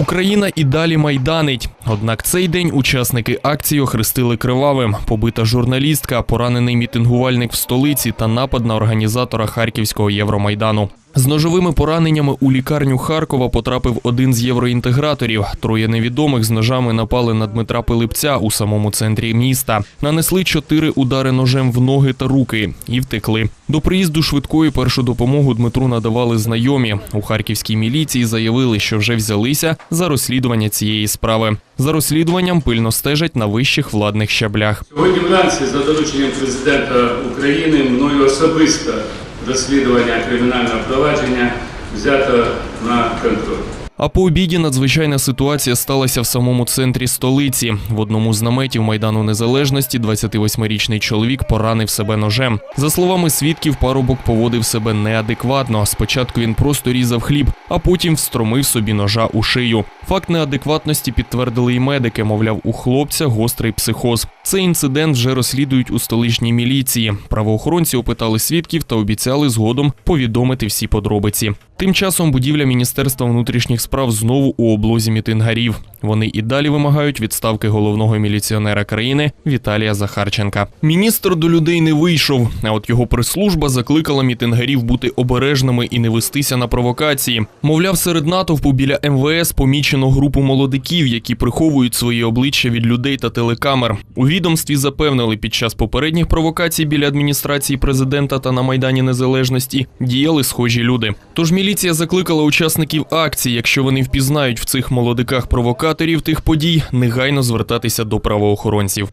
Україна і далі майданить. Однак цей день учасники акції охрестили кривавим. Побита журналістка, поранений мітингувальник в столиці та напад на організатора Харківського Євромайдану. З ножовими пораненнями у лікарню Харкова потрапив один з євроінтеграторів. Троє невідомих з ножами напали на Дмитра Пилипця у самому центрі міста. Нанесли чотири удари ножем в ноги та руки і втекли. До приїзду швидкої першу допомогу Дмитру надавали знайомі. У харківській міліції заявили, що вже взялися за розслідування цієї справи. За розслідуванням пильно стежать на вищих владних щаблях. Сьогодні вранці за дорученням президента України мною особисто розслідування кримінального провадження взято на контроль. А по обіді надзвичайна ситуація сталася в самому центрі столиці. В одному з наметів Майдану Незалежності 28-річний чоловік поранив себе ножем. За словами свідків, парубок поводив себе неадекватно. Спочатку він просто різав хліб, а потім встромив собі ножа у шию. Факт неадекватності підтвердили і медики. Мовляв, у хлопця гострий психоз. Цей інцидент вже розслідують у столичній міліції. Правоохоронці опитали свідків та обіцяли згодом повідомити всі подробиці. Тим часом будівля Міністерства внутрішніх справ знову у облозі мітингарів. Вони і далі вимагають відставки головного міліціонера країни Віталія Захарченка. Міністр до людей не вийшов, а от його прес-служба закликала мітингарів бути обережними і не вестися на провокації. Мовляв, серед натовпу біля МВС помічено групу молодиків, які приховують свої обличчя від людей та телекамер. У відомстві запевнили, під час попередніх провокацій біля адміністрації президента та на майдані Незалежності діяли схожі люди. Тож міліція закликала учасників акції, якщо вони впізнають в цих молодиках провокаторів тих подій, негайно звертатися до правоохоронців.